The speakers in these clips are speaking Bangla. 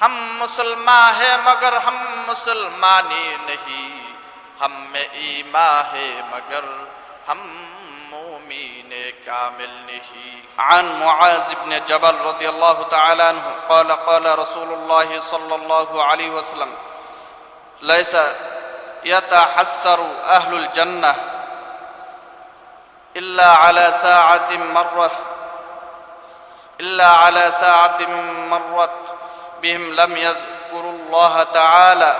ہم مسلمان ہیں مگر ہم مسلمانی نہیں ہم میں ایمان ہے مگر ہم مومین کامل نہیں عن معاذ بن جبل رضی اللہ تعالی عنہ قال قال رسول اللہ صلی اللہ علیہ وسلم ليس يتحسر اهل الجنه الا على ساعه مره الا على ساعه مرت بهم لم يذكروا الله تعالى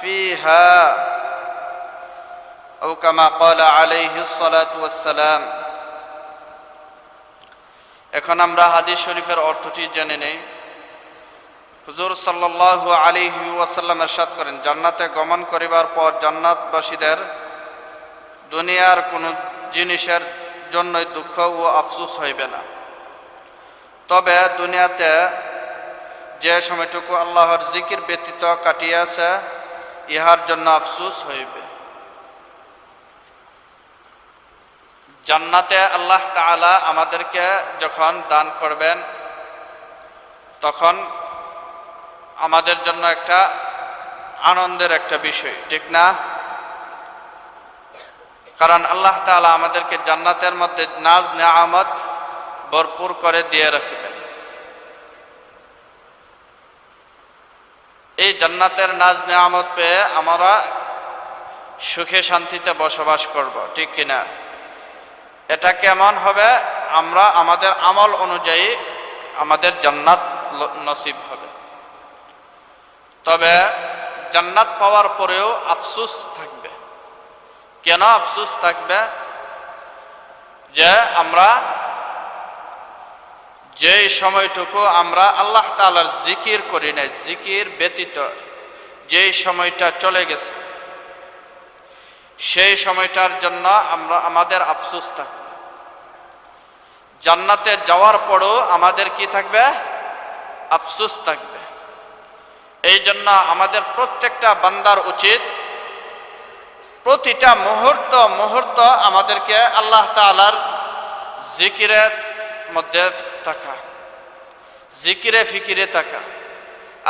فيها أو كما قال عليه الصلاة والسلام এখন আমরা হাদিস শরীফের অর্থটি জেনে নেই হুজুর সাল্লাল্লাহু আলাইহি ওয়াসাল্লাম ارشاد করেন জান্নাতে গমন করিবার পর জান্নাতবাসীদের দুনিয়ার কোনো জিনিসের জন্যই দুঃখ ও আফসোস হইবে না তবে দুনিয়াতে যে সময়টুকু আল্লাহর জিকির ব্যতীত কাটিয়াছে ইহার জন্য আফসোস হইবে। জান্নাতে আল্লাহ তাআলা আমাদেরকে যখন দান করবেন, তখন আমাদের জন্য একটা আনন্দের একটা বিষয়, ঠিক না? কারণ আল্লাহ তাআলা আমাদেরকে জান্নাতের মধ্যে নাজ নেয়ামত ভরপুর করে দিয়ে রাখবেন। জান্নাতের নাজ নেয়ামত পেয়ে আমরা সুখে শান্তিতে বসবাস করব, ঠিক কিনা? এটা কেমন হবে? আমরা আমাদের আমল অনুযায়ী আমাদের জান্নাত নসিব হবে। তবে জান্নাত পাওয়ার পরেও আফসুস থাকবে। কেন আফসুস থাকবে? যে আমরা যে সময়টুকু আমরা আল্লাহ তাআলার জিকির করি না জিকির ব্যতীত যেই সময়টা চলে গেছে, সেই সময়টার জন্য আমরা আমাদের আফসুস থাকবে। জান্নাতে যাওয়ার পরও আমাদের কি থাকবে? আফসোস থাকবে। এই জন্য আমাদের প্রত্যেকটা বান্দার উচিত প্রতিটা মুহূর্ত মুহূর্ত আমাদেরকে আল্লাহ তাআলার জিকিরের মধ্যে থাকা, জিকিরে ফিকিরে থাকা,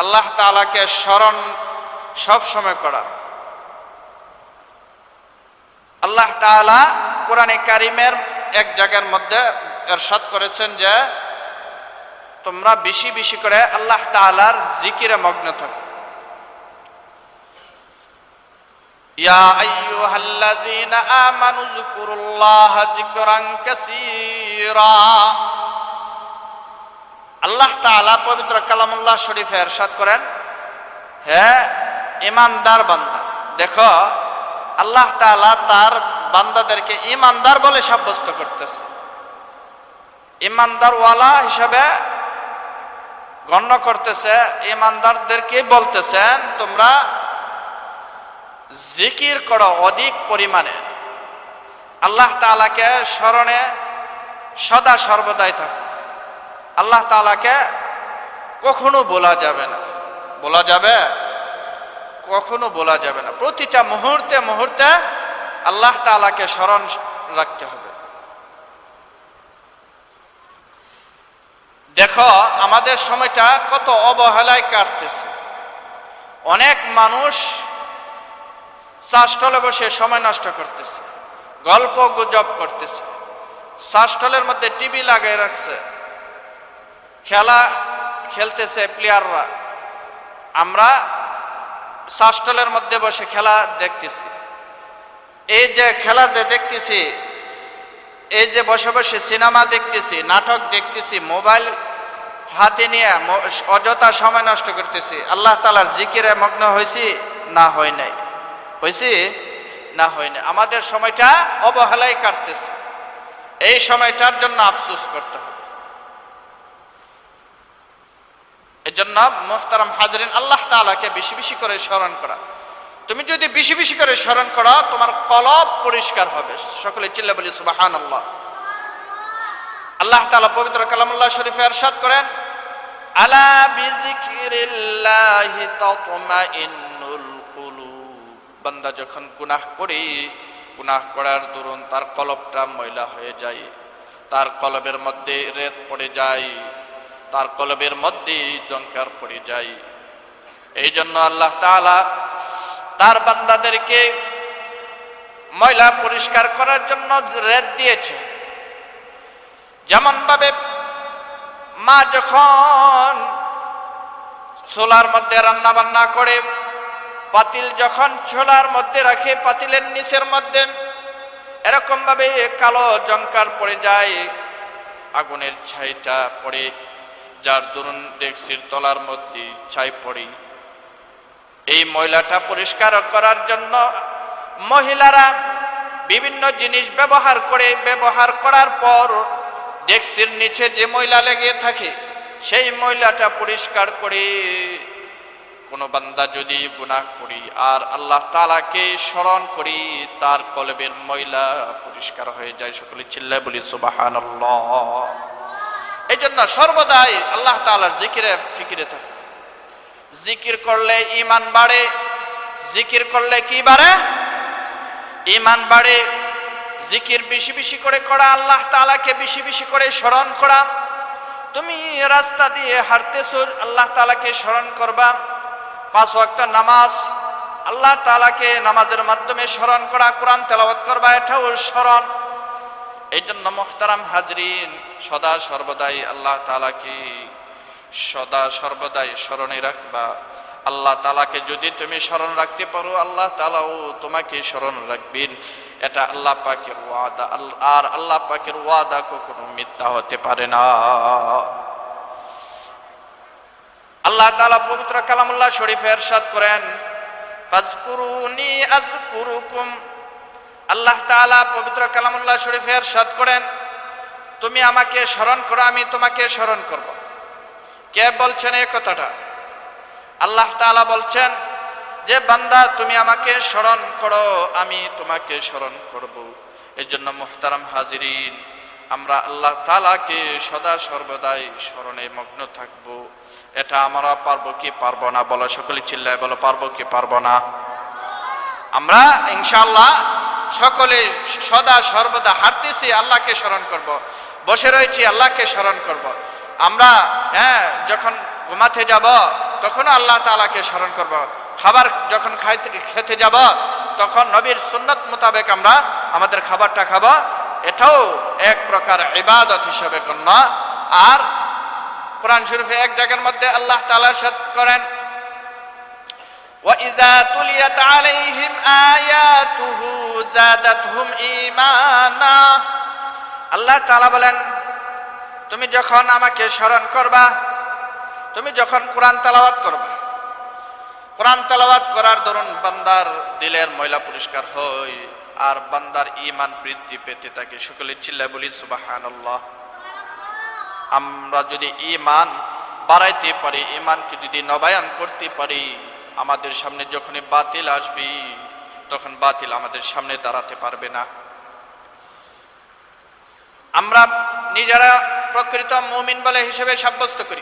আল্লাহ তাআলাকে স্মরণ সব সময় করা। আল্লাহ তাআলা কোরআনে কারিমের এক জায়গার মধ্যে এরশাদ করেছেন যে, তোমরা বেশি বেশি করে আল্লাহ তাআলার জিকিরে মগ্ন থাকো। ইয়া আইয়ুহাল্লাযীনা আমানু যকুরুল্লাহ যিকরান কাসীরা। আল্লাহ তাআলা পবিত্র কালামুল্লাহ শরীফে এরশাদ করেন, হে ইমানদার বান্দা, দেখো, আল্লাহ তাআলা তার বান্দাদেরকে ইমানদার বলে সাব্যস্ত করতেছে। ইমানদার ওয়ালা হিসাবে গণ্য করতেছে ইমানদারদেরকে বলতেছেন, তোমরা জিকির করো অধিক পরিমাণে। আল্লাহ তাআলাকে স্মরণে সদা সর্বদাই থাকো। আল্লাহ তাআলাকে কখনো বলা যাবে না। বলা যাবে? কখনো বলা যাবে না। প্রতিটা মুহূর্তে মুহূর্তে আল্লাহ তাআলাকে স্মরণ রাখতে হবে। দেখো, আমাদের সময়টা কত অবহেলায় কাটতেছে। অনেক মানুষ চাষটলে বসে সময় নষ্ট করতেছে। গল্প গুজব করতেছে। চাষটলের মধ্যে টিভি লাগিয়ে রাখছে। খেলা খেলতেছে প্লেয়াররা। আমরা শাসটলের মধ্যে বসে খেলা দেখতেছি। এই যে খেলা যে দেখতেছি, এই যে বসে বসে সিনেমা দেখতেছি, নাটক দেখতেছি, মোবাইল হাতে নিয়ে অযথা সময় নষ্ট করতেছি, আল্লাহ তালার জিকিরে মগ্ন হয়েছি না হয় নাই। হয়েছে না হয়নি আমাদের সময়টা অবহেলায় কাটতেছে। এই সময়টার জন্য আফসোস করতে হবে। এর জন্য মোহতারাম হাজরিন, আল্লাহ তালাকে বেশি বেশি করে স্মরণ করা। তুমি যদি বেশি বেশি করে স্মরণ করো, তোমার কলব পরিষ্কার হবে। সকলে চিল্লা বলি সুবাহান আল্লাহ আল্লাহ তালা পবিত্র কালামুল্লাহ শরীফে আরশাদ করেন, আলা বিজিকিরিল্লাহি তাতমাইন বান্দা যখন গুনাহ করি, গুনাহ করার দরুন তার কলবটা ময়লা হয়ে যায়। তার কলবের মধ্যে রেত পড়ে যায়, তার কলবের মধ্যেই জঙ্কার পড়ে যায়। এই জন্য আল্লাহ তাআলা তার বান্দাদেরকে ময়লা পরিষ্কার করার জন্য রেত দিয়েছে। যেমন ভাবে মা যখন চোলার মধ্যে রান্না বান্না করে পাতিল যখন ছোলার মধ্যে রাখে, পাতিলের নিচের মধ্যে এরকম ভাবে কালো জঙ্কার পড়ে যায়, আগুনের ছাইটা পড়ে, যার দরুন ডেক্সির তলার মধ্যে ছাই পড়ে। এই ময়লাটা পরিষ্কার করার জন্য মহিলারা বিভিন্ন জিনিস ব্যবহার করে, ব্যবহার করার পর ডেক্সির নিচে যে ময়লা লেগে থাকে, সেই ময়লাটা পরিষ্কার করে কোনো বান্দা যদি গুনাহ করি আর আল্লাহ তালাকে স্মরণ করি, তার কলবের ময়লা পরিষ্কার হয়ে যায়, সকলে চিল্লায় বলি সুবাহান এই জন্য সর্বদাই আল্লাহ তালার জিকিরে, ফিকিরে থাকে জিকির করলে ইমান বাড়ে, জিকির করলে কি বাড়ে? ইমান বাড়ে, জিকির বেশি বেশি করে করা, আল্লাহ তালাকে বেশি বেশি করে স্মরণ করা। তুমি রাস্তা দিয়ে হাঁটতেছো, আল্লাহ তালাকে স্মরণ করবা। পাঁচ ওয়াক্ত নামাজ, আল্লাহ তালাকে নামাজের মাধ্যমে স্মরণ করা, কোরআন তেলাওয়াত করবা, এটাও স্মরণ। এই জন্য মোহতারাম হাজরিন, সদা সর্বদাই আল্লাহ তালাকে সদা সর্বদাই স্মরণে রাখবা। আল্লাহ তালাকে যদি তুমি স্মরণ রাখতে পারো, আল্লাহ তালাও তোমাকে স্মরণ রাখবেন। এটা আল্লাহ পাকের ওয়াদা আর আল্লাহ পাকের ওয়াদা কখনো মিথ্যা হতে পারে না। আল্লাহ তালা পবিত্র কালামুল্লাহ শরীফে এরশাদ করেন আল্লাহ তাআলা পবিত্র কালামুল্লাহ শরীফে এরশাদ করেন, তুমি আমাকে স্মরণ করো, আমি তোমাকে স্মরণ করব। কে বলছেন এই কথাটা? আল্লাহ তাআলা বলছেন, যে বান্দা তুমি আমাকে স্মরণ করো, আমি তোমাকে স্মরণ করব। এই জন্য মুহতারাম হাজিরিন। আমরা আল্লাহ তাআলাকে সদা সর্বদাই স্মরণে মগ্ন থাকব এটা আমরা পারব কি পারব না, বলো সকলে চিল্লায় বলো, পারব কি পারব না আমরা ইনশাআল্লাহ সকলে সদা সর্বদা হাঁটতেছি আল্লাহকে স্মরণ করব। বসে রয়েছি, আল্লাহকে স্মরণ করব। আমরা হ্যাঁ যখন ঘুমাতে যাব, তখনও আল্লাহ তাআলাকে স্মরণ করব। খাবার যখন খাইতে, খেতে যাব, তখন নবীর সুন্নত মোতাবেক আমরা আমাদের খাবারটা খাব এটাও এক প্রকার ইবাদত হিসেবে গণ্য আর কোরআন শরীফে এক জায়গার মধ্যে আল্লাহ তাআলা সাদ করেন وإذا تليت عليهم آياته زادتهم إيمانا আল্লাহ তাআলা বলেন তুমি যখন আমাকে স্মরণ করবা তুমি যখন কোরআন তেলাওয়াত করবা কোরআন তেলাওয়াত করার দরুন বান্দার দিলের ময়লা পরিষ্কার হয় আর বান্দার ইমান বৃদ্ধি পেতে থাকে। সকলে চিল্লায় বলি, সুবহানাল্লাহ। আমরা যদি ইমান বাড়াইতে পারি ইমানকে যদি নবায়ন করতে পারি, আমাদের সামনে যখনই বাতিল আসবে, তখন বাতিল আমাদের সামনে দাঁড়াতে পারবে না। আমরা নিজেরা প্রকৃত মুমিন বলে হিসেবে সাব্যস্ত করি।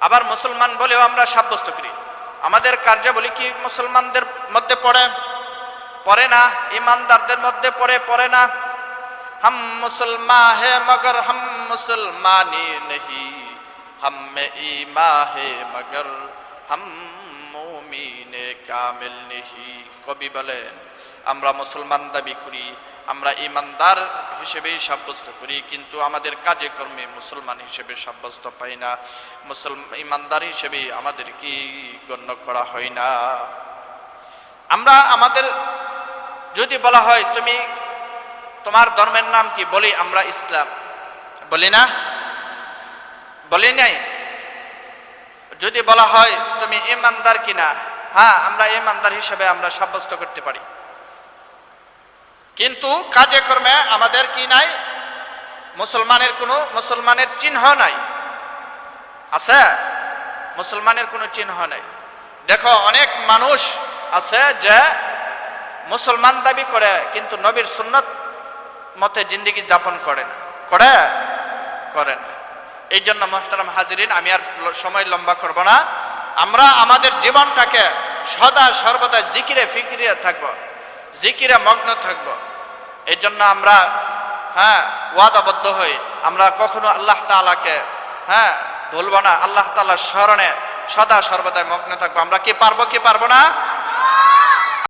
আবার মুসলমান বলেও আমরা সাব্যস্ত করি। আমাদের কার্যাবলী কি মুসলমানদের মধ্যে পড়ে? পড়ে না, ইমানদারদের মধ্যে পড়ে পড়ে না। হাম মুসলমা হে মগর, হাম মুসলমানি নহি। হমে ইমা হে মগর, হম মুমিনে কামিল নহি। কবি বলেন, আমরা মুসলমান দাবি করি, আমরা ইমানদার হিসেবেই সাব্যস্ত করি, কিন্তু আমাদের কাজে কর্মে মুসলমান হিসেবে সাব্যস্ত পাই না। মুসলমান ইমানদার হিসেবেই আমাদের কি গণ্য করা হয় না? আমরা আমাদের যদি বলা হয়, তুমি তোমার ধর্মের নাম কি? বলি আমরা ইসলাম। বলি না? বলি নাই? যদি বলা হয়, তুমি ইমানদার কিনা? হ্যাঁ আমরা ইমানদার হিসেবে আমরা সাব্যস্ত করতে পারি। কিন্তু কাজে কর্মে আমাদের কি নাই? মুসলমানের কোনো, মুসলমানের চিহ্ন নাই। আছে? মুসলমানের কোনো চিহ্ন নাই। দেখো, অনেক মানুষ আছে যে মুসলমান দাবি করে, কিন্তু নবীর সুন্নত মতে জিন্দগি যাপন করে না। করে? করে না। এই জন্য মোহতারাম হাজিরিন, আমি আর সময় লম্বা করব না। আমরা আমাদের জীবনটাকে সদা সর্বদা জিকিরে ফিকিরে থাকব, জিকিরে মগ্ন থাকব। এই জন্য আমরা হ্যাঁ ওয়াদাবদ্ধ হই। আমরা কখনো আল্লাহ তাআলাকে হ্যাঁ ভুলবো না। আল্লাহ তাআলার স্মরণে সদা সর্বদাই মগ্ন থাকব। আমরা কি পারব কি পারব না?